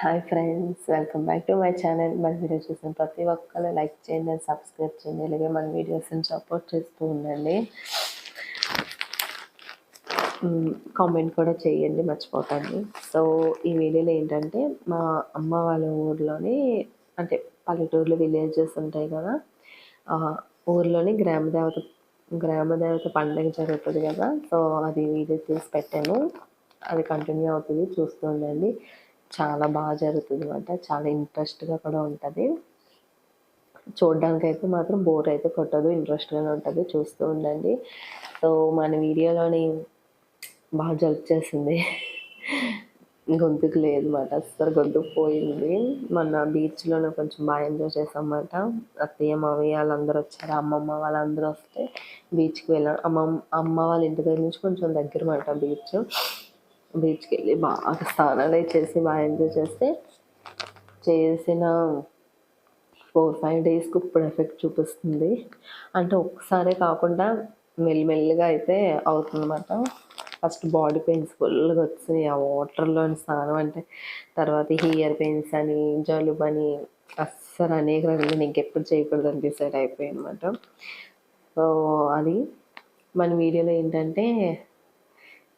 Hi friends welcome back to my channel మన video చూసిన ప్రతి ఒక్కరు లైక్ చేయండి సబ్స్క్రైబ్ చేయండి అలాగే మన వీడియోస్ని సపోర్ట్ చేస్తూ ఉండండి. కామెంట్ కూడా చేయండి మర్చిపోకండి. సో ఈ వీడియోలో ఏంటంటే మా అమ్మ వాళ్ళ ఊర్లోని అంటే పల్లెటూరులో విలేజెస్ ఉంటాయి కదా ఊర్లోని గ్రామ దేవత గ్రామ దేవత పండుగ జరుగుతుంది కదా సో అది వీడియో తీసి పెట్టాను. అది కంటిన్యూ అవుతుంది చూస్తూ ఉండండి. చాలా బాగా జరుగుతుంది అనమాట చాలా ఇంట్రెస్ట్గా కూడా ఉంటుంది. చూడడానికి అయితే మాత్రం బోర్ అయితే కొట్టదు ఇంట్రెస్ట్గానే ఉంటుంది. చూస్తూ ఉండండి. సో మన వీడియోలోని బాగా జలుపు చేసింది. గొంతుకు లేదు అనమాట అస్సలు గొంతుకు పోయింది. మొన్న బీచ్లోనే కొంచెం బాగా ఎంజాయ్ చేసామన్నమాట అత్తయ్య మామయ్య వాళ్ళందరూ వచ్చారు. అమ్మమ్మ వాళ్ళందరూ వస్తే బీచ్కి వెళ్ళాం. అమ్మమ్మ అమ్మ వాళ్ళ ఇంటి దగ్గర నుంచి కొంచెం దగ్గర అనమాట బీచ్. బీచ్కి వెళ్ళి బాగా స్నానాలు చేసి బాగా ఎంజాయ్ చేస్తే చేసిన ఫోర్ ఫైవ్ డేస్కి ఇప్పుడు ఎఫెక్ట్ చూపిస్తుంది. అంటే ఒక్కసారే కాకుండా మెల్లిమెల్లిగా అయితే అవుతుందన్నమాట. ఫస్ట్ బాడీ పెయిన్స్ ఫుల్గా వచ్చినాయి ఆ వాటర్లోని స్నానం అంటే తర్వాత హియర్ పెయిన్స్ అని జలుబు అని అస్సలు అనేక రకాలు నేను ఎప్పుడు చేయకూడదు అని డిసైడ్ అయిపోయాయి అనమాట సో అది మన వీడియోలో ఏంటంటే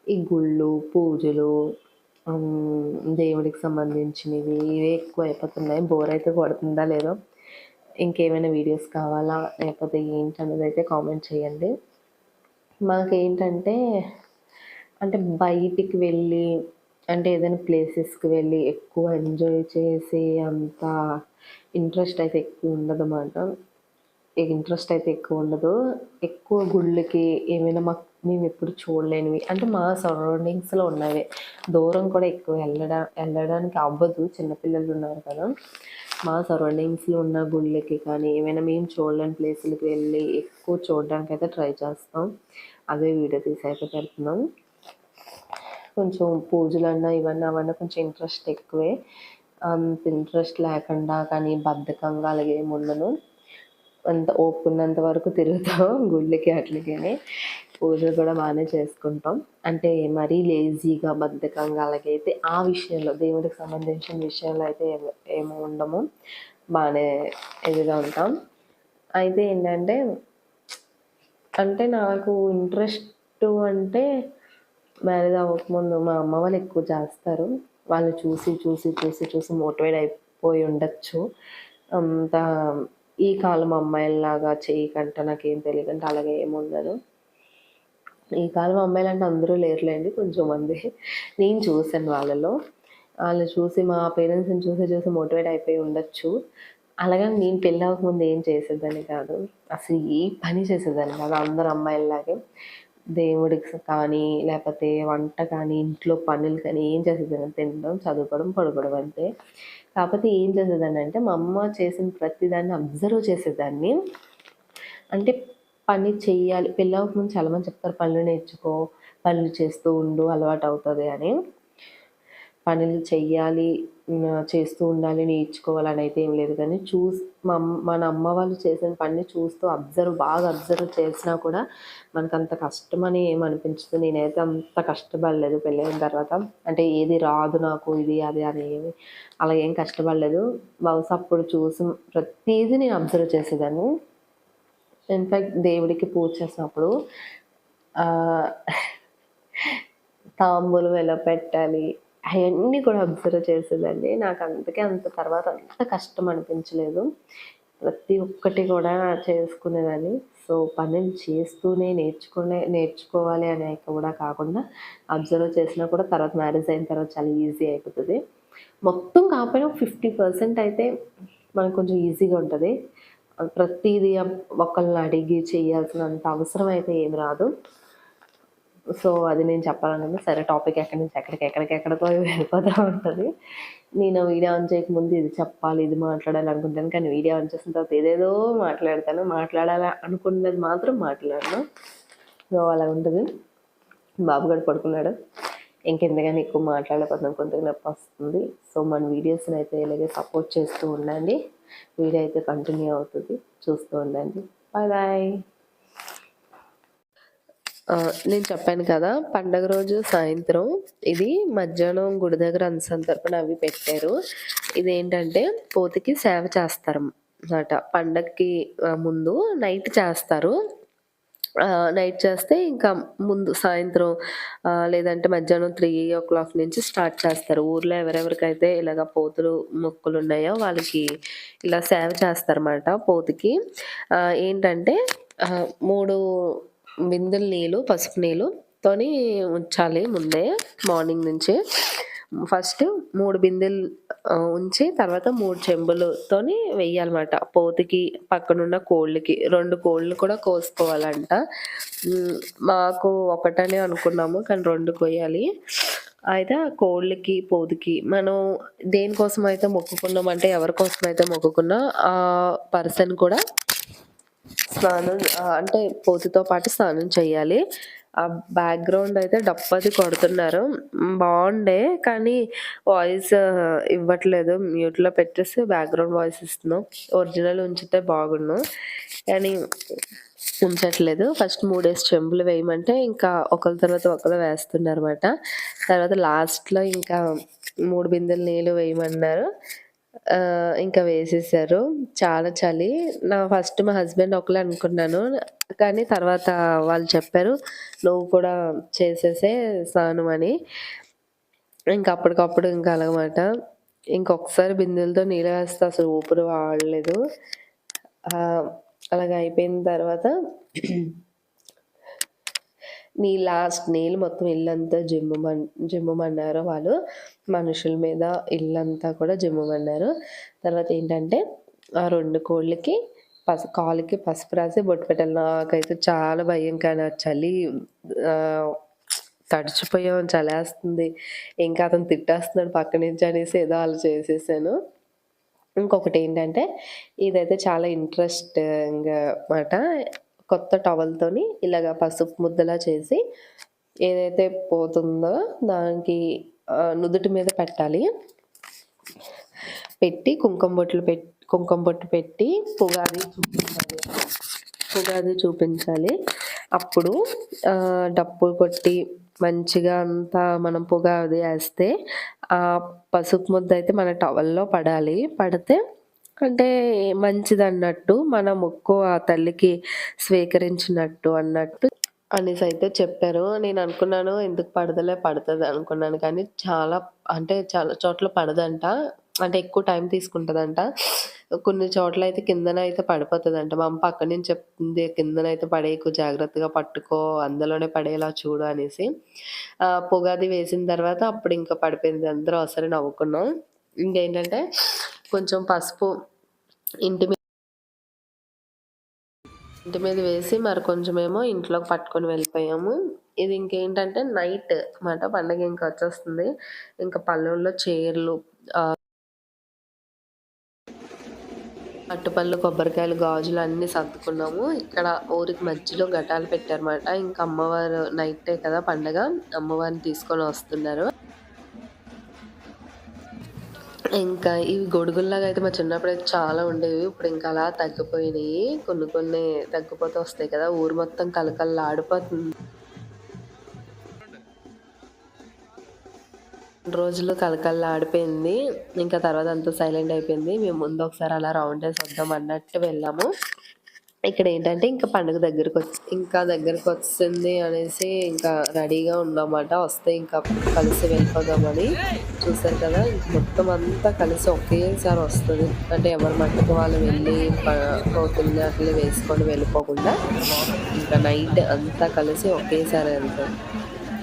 ఈ గుళ్ళు పూజలు దేవుడికి సంబంధించినవి ఇవే ఎక్కువ అయిపోతున్నాయి బోర్ అయితే కొడుతుందా లేదో ఇంకేమైనా వీడియోస్ కావాలా? లేకపోతే ఏంటి అన్నది అయితే కామెంట్ చేయండి. మాకేంటంటే అంటే బయటికి వెళ్ళి అంటే ఏదైనా ప్లేసెస్కి వెళ్ళి ఎక్కువ ఎంజాయ్ చేసి అంత ఇంట్రెస్ట్ అయితే ఎక్కువ ఉండదు అన్నమాట ఇంట్రెస్ట్ అయితే ఎక్కువ ఉండదు. ఎక్కువ గుళ్ళకి ఏమైనా మాకు మేము ఎప్పుడు చూడలేనివి. అంటే మా సరౌండింగ్స్లో ఉన్నవి. దూరం కూడా ఎక్కువ వెళ్ళడా వెళ్ళడానికి అవ్వదు. చిన్నపిల్లలు ఉన్నారు కదా. మా సరౌండింగ్స్లో ఉన్న గుళ్ళకి కానీ ఏమైనా మేము చూడలేని ప్లేసులకి వెళ్ళి ఎక్కువ చూడడానికి అయితే ట్రై చేస్తాం. అవే వీడియో తీసి అయితే పెడుతున్నాం. కొంచెం పూజలన్నా ఇవన్నీ అవన్నీ కొంచెం ఇంట్రెస్ట్ ఎక్కువే. అంత ఇంట్రెస్ట్ లేకుండా కానీ బద్ధకంగా అలాగే ఉండను అంత ఓపుకున్నంత వరకు తిరుగుతాం గుళ్ళకి అట్లకి పూజలు కూడా బాగానే చేసుకుంటాం. అంటే మరీ లేజీగా బద్ధకంగా అలాగైతే ఆ విషయంలో దేవుడికి సంబంధించిన విషయంలో అయితే ఏమో ఉండము. బాగానే ఇదిగా ఉంటాం. అయితే ఏంటంటే అంటే నాకు ఇంట్రెస్ట్ అంటే మ్యారేజ్ అవ్వకముందు మా అమ్మ వాళ్ళు ఎక్కువ చేస్తారు. వాళ్ళు చూసి చూసి చూసి చూసి మోటివేట్ అయిపోయి ఉండొచ్చు. అంత ఈ కాలం అమ్మాయిలాగా చేయకంట నాకేం తెలియదంటే అలాగే ఏముండదు ఈ కాలం అమ్మాయిలు అంటే అందరూ లేరులేండి కొంచెం మంది. నేను చూశాను వాళ్ళలో. వాళ్ళు చూసి మా పేరెంట్స్ని చూసి చూసి మోటివేట్ అయిపోయి ఉండొచ్చు. అలాగే నేను పెళ్ళి అవ్వకముందు ఏం చేసేదాన్ని కాదు. అసలు ఏ పని చేసేదాన్ని కాదు అందరు అమ్మాయిలలాగే. దేవుడికి కానీ లేకపోతే వంట కానీ ఇంట్లో పనులు కానీ ఏం చేసేదాన్ని? తినడం చదువుకోవడం పడుకోవడం అంతే. కాకపోతే ఏం చేసేదాన్ని అంటే మా అమ్మ చేసిన ప్రతిదాన్ని అబ్జర్వ్ చేసేదాన్ని. అంటే పని చెయ్యాలి. పెళ్ళవక ముందు చాలామంది చెప్తారు పనులు నేర్చుకో పనులు చేస్తూ ఉండు అలవాటు అవుతుంది అని. పనులు చెయ్యాలి చేస్తూ ఉండాలి నేర్చుకోవాలని అయితే ఏం లేదు. కానీ చూస్ మా మన అమ్మ వాళ్ళు చేసిన పని చూస్తూ అబ్జర్వ్ బాగా అబ్జర్వ్ చేసినా కూడా మనకు అంత కష్టమని ఏమనిపించదు నేనైతే అంత కష్టపడలేదు పెళ్ళైన తర్వాత. అంటే ఏది రాదు నాకు ఇది అది అని ఏమి. అలా ఏం కష్టపడలేదు. బహుశా అప్పుడు చూసి ప్రతిదీ నేను అబ్జర్వ్ చేసేదాన్ని. ఇన్ఫ్యాక్ట్ దేవుడికి పూజ చేసినప్పుడు తాంబూలం ఎలా పెట్టాలి అవన్నీ కూడా అబ్జర్వ్ చేసేదండి. నాకు అందుకే అంత తర్వాత అంత కష్టం అనిపించలేదు. ప్రతి ఒక్కటి కూడా చేసుకునేదాన్ని. సో పనులు చేస్తూనే నేర్చుకునే నేర్చుకోవాలి అనే కూడా కాకుండా అబ్జర్వ్ చేసినా కూడా తర్వాత మ్యారేజ్ అయిన తర్వాత చాలా ఈజీ అయిపోతుంది. మొత్తం కాకపోయినా ఫిఫ్టీ పర్సెంట్ అయితే మనకు కొంచెం ఈజీగా ఉంటుంది. ప్రతిదీ ఒకళ్ళని అడిగి చేయాల్సినంత అవసరం అయితే ఏమి రాదు. సో అది నేను చెప్పాలనుకుంటే సరే టాపిక్ ఎక్కడి నుంచి ఎక్కడికి ఎక్కడికి ఎక్కడికో వెళ్ళిపోతూ ఉంటుంది. నేను వీడియో ఆన్ చేయకముందు ఇది చెప్పాలి ఇది మాట్లాడాలి అనుకుంటాను కానీ వీడియో ఆన్ చేసిన తర్వాత ఏదేదో మాట్లాడతాను. మాట్లాడాలి అనుకున్నది మాత్రం మాట్లాడను. సో అలా ఉంటుంది. బాబు గారు పడుకున్నాడు. ఇంకెందుకని ఎక్కువ మాట్లాడకపోతున్నాం కొంత నొప్పి వస్తుంది సో మన వీడియోస్ని అయితే ఇలాగే సపోర్ట్ చేస్తూ ఉండండి వీడియో అయితే కంటిన్యూ అవుతుంది చూస్తూ ఉండండి బాయ్ బాయ్ నేను చెప్పాను కదా! పండగ రోజు సాయంత్రం ఇది మధ్యాహ్నం గుడి దగ్గర అన్నసంతర్పణ అవి పెట్టారు. ఇదేంటంటే పోతికి సేవ చేస్తారు అన్నమాట పండగకి ముందు నైట్ చేస్తారు. నైట్ చేస్తే ఇంకా ముందు సాయంత్రం లేదంటే మధ్యాహ్నం 3:00 నుంచి స్టార్ట్ చేస్తారు. ఊర్లో ఎవరెవరికైతే ఇలాగ పోతులు మొక్కులున్నాయో వాళ్ళకి ఇలా సేవ చేస్తారన్నమాట పోతుకి. ఏంటంటే మూడు 3 నీళ్ళు, పసుపు నీళ్ళుతోని ఉంచాలి ముందే మార్నింగ్ నుంచి ఫస్ట్ మూడు బిందెలు ఉంచి తర్వాత మూడు చెంబులతోని వెయ్యాలన్నమాట. పోతుకి, పక్కనున్న కోళ్ళకి రెండు కోళ్ళు కూడా కోసుకోవాలంట. మాకు ఒకటనే అనుకున్నాము. కానీ రెండు కొయ్యాలి. అయితే కోళ్ళకి, పోతుకి మనం దేనికోసం అయితే మొక్కుకున్నామంటే ఎవరి కోసమైతే మొక్కుకున్నా ఆ పర్సన్ కూడా స్నానం అంటే పోతుతో పాటు స్నానం చేయాలి. ఆ బ్యాక్‌గ్రౌండ్ అయితే డప్పది కొడుతున్నారు. బాగుండే కానీ వాయిస్ ఇవ్వట్లేదు. మ్యూట్‌లో పెట్టేసి బ్యాక్‌గ్రౌండ్ వాయిస్ ఇస్తున్నాం. ఒరిజినల్ ఉంచితే బాగుండు కానీ ఉంచట్లేదు. ఫస్ట్ 3 చెంబులు వేయమంటే ఇంకా ఒకరి తర్వాత ఒకరు వేస్తున్నారు అనమాట తర్వాత లాస్ట్‌లో ఇంకా మూడు బిందెలు నీళ్ళు వేయమన్నారు. ఇంకా వేసేసారు. చాలా చలి. నా ఫస్ట్ మా హస్బెండ్ ఒకలే అనుకున్నాను. కానీ తర్వాత వాళ్ళు చెప్పారు, "నువ్వు కూడా చేసేసే స్నానం" అని. ఇంక అప్పటికప్పుడు ఇంకా అలాగమాట. ఇంకొకసారి బిందెలతో నీళ్ళు వేస్తే అసలు ఊపిరి వాడలేదు అలాగ అయిపోయిన తర్వాత నీ లాస్ట్ నీళ్ళు మొత్తం ఇల్లంతా జిమ్మమన్ జిమ్మమన్నారు వాళ్ళు. మనుషుల మీద ఇల్లంతా కూడా జిమ్మమన్నారు తర్వాత ఏంటంటే ఆ రెండు కోళ్ళకి పసు కాలుకి పసుపు రాసి బొట్టు పెట్టాలి. నాకైతే చాలా భయం కానీ ఆ చలి తడిచిపోయాం చలేస్తుంది. ఇంకా అతను తిట్టేస్తున్నాడు పక్క నుంచి అనేసి ఏదో అలా చేసేసాను. ఇంకొకటి ఏంటంటే ఇదైతే చాలా ఇంట్రెస్టింగ్ మాట. కొత్త టవల్‌తోని ఇలాగ పసుపు ముద్దలా చేసి ఏదైతే పోతుందో దానికి నుదుటి మీద పెట్టాలి. పెట్టి కుంకుమ బొట్లు పెట్టి కుంకుమ బొట్టు పెట్టి పుగాది చూపించాలి. పుగాది చూపించాలి. అప్పుడు డప్పు కొట్టి మంచిగా అంతా మనం పుగాది వేస్తే ఆ పసుపు ముద్ద అయితే మన టవల్‌లో పడాలి. పడితే అంటే మంచిదన్నట్టు. మన మొక్కు ఆ తల్లికి స్వీకరించినట్టు అన్నట్టు అనేసి అయితే చెప్పారు. నేను అనుకున్నాను ఎందుకు పడదలే పడుతుంది అనుకున్నాను. కానీ చాలా అంటే చాలా చోట్ల పడదంట. అంటే ఎక్కువ టైం తీసుకుంటుందంట కొన్ని చోట్లైతే కిందన అయితే పడిపోతుందంట మా అమ్మ పక్క నుంచి చెప్తుంది అయితే పడేయకు జాగ్రత్తగా పట్టుకో అందులోనే పడేలా చూడు అనేసి. పొగాది వేసిన తర్వాత అప్పుడు ఇంకా పడిపోయింది. అందరం ఒకసారి నవ్వుకున్నాం. ఇంకేంటంటే కొంచెం పసుపు ఇంటి మీద ఇంటి మీద వేసి మరి కొంచెమేమో ఇంట్లోకి పట్టుకొని వెళ్ళిపోయాము. ఇది ఇంకేంటంటే నైట్ మాట పండగ ఇంకా వచ్చేస్తుంది. ఇంకా పల్లెల్లో చీరలు అట్టుపళ్ళు అరటిపళ్ళు, కొబ్బరికాయలు, గాజులు అన్నీ సర్దుకున్నాము. ఇక్కడ ఊరికి మధ్యలో గటాలు పెట్టారన్నమాట. ఇంకా అమ్మవారు నైటే కదా పండగ. అమ్మవారిని తీసుకొని వస్తున్నారు. ఇంకా ఇవి గొడుగుల్లాగా అయితే మా చిన్నప్పుడైతే చాలా ఉండేవి. ఇప్పుడు ఇంకా అలా తగ్గిపోయినాయి. కొన్ని కొన్ని తగ్గిపోతూ వస్తాయి కదా! ఊరు మొత్తం కళకళలాడిపోతుంది. రోజులు కళకళలాడిపోయింది. ఇంకా తర్వాత అంతా సైలెంట్ అయిపోయింది. మేము ముందు ఒకసారి అలా రౌండ్ వేసి వద్దాం అన్నట్టు వెళ్ళాము. ఇక్కడ ఏంటంటే ఇంకా పండుగ దగ్గరకొచ్చి ఇంకా దగ్గరకు వస్తుంది అనేసి ఇంకా రెడీగా ఉన్నామాట. వస్తే ఇంకా కలిసి వెళ్ళిపోదామని. చూసారు కదా! మొత్తం అంతా కలిసి ఒకేసారి వస్తుంది అంటే ఎవరి మట్టుకు వాళ్ళు వెళ్ళి కోతుల్ని అట్లా వేసుకొని వెళ్ళిపోకుండా ఇంకా నైట్ అంతా కలిసి ఒకేసారి వెళ్తాం.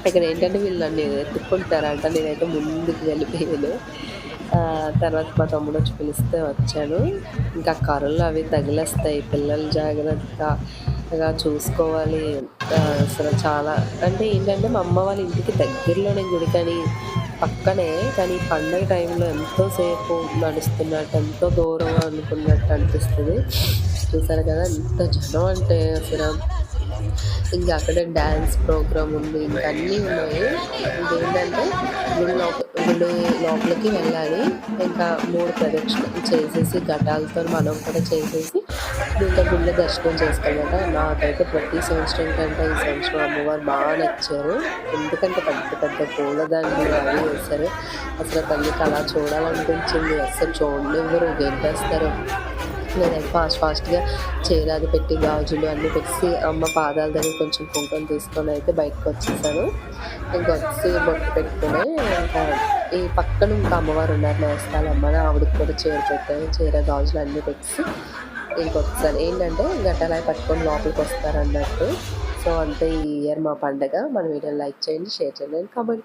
ఇక్కడేంటంటే వీళ్ళు నన్ను ఎత్తుకుంటారంట నేనైతే ముందుకు వెళ్ళిపోయాను. తర్వాత మా తమ్ముడు వచ్చి పిలిస్తే వచ్చాను. ఇంకా కర్రలు అవి తగిలేస్తాయి. పిల్లలు జాగ్రత్తగా చూసుకోవాలి. అసలు చాలా అంటే ఏంటంటే మా అమ్మ వాళ్ళ ఇంటికి దగ్గరలోనే గుడి కానీ పక్కనే కానీ పండగ టైంలో ఎంతోసేపు నడుస్తున్నట్టు, ఎంతో దూరం అనుకున్నట్టు అనిపిస్తుంది చూసారు కదా! ఎంత జనం అంటే అసలు ఇంకా అక్కడే డ్యాన్స్ ప్రోగ్రామ్ ఉంది. ఇంకా అన్నీ ఉన్నాయి. ఇంకేంటంటే గుడి గుడి లోపలికి వెళ్ళాలి. ఇంకా మూడు ప్రదక్షిణలు చేసేసి ఘటాలతో మనం కూడా చేసేసి ఇంకా గుళ్ళు దర్శనం చేసుకోవాలట నాకైతే ప్రతి సంవత్సరం కంటే ఈ సంవత్సరం అమ్మవారు బాగా నచ్చారు. ఎందుకంటే పెద్ద పెద్ద పూలదండలు అవి వేస్తారు. అసలు తల్లికి అలా చూడాలనిపించింది. అసలు చూడనివ్వరు. గెంటేస్తారు. నేనైతే ఫాస్ట్ ఫాస్ట్గా చీరాది పెట్టి గాజులు అన్నీ పెట్టి అమ్మ పాదాల దగ్గర కొంచెం కుంకుమ తీసుకొని అయితే బయటకు వచ్చేసాను. ఇంకా వచ్చి బొట్టు పెట్టుకుని ఇంకా ఈ పక్కన ఇంకా అమ్మవారు ఉన్నారు నేస్తాలు అమ్మ ఆవిడకి కూడా చీర పెట్టాను చీర గాజులు అన్నీ పెట్టి ఇంకొకసారి ఏంటంటే గట్టలాగా పట్టుకొని లోపలికి వస్తారు అన్నట్టు సో అంతే ఈ ఇయర్ మా పండగ. మన వీడియో లైక్ చేయండి షేర్ చేయండి కామెంట్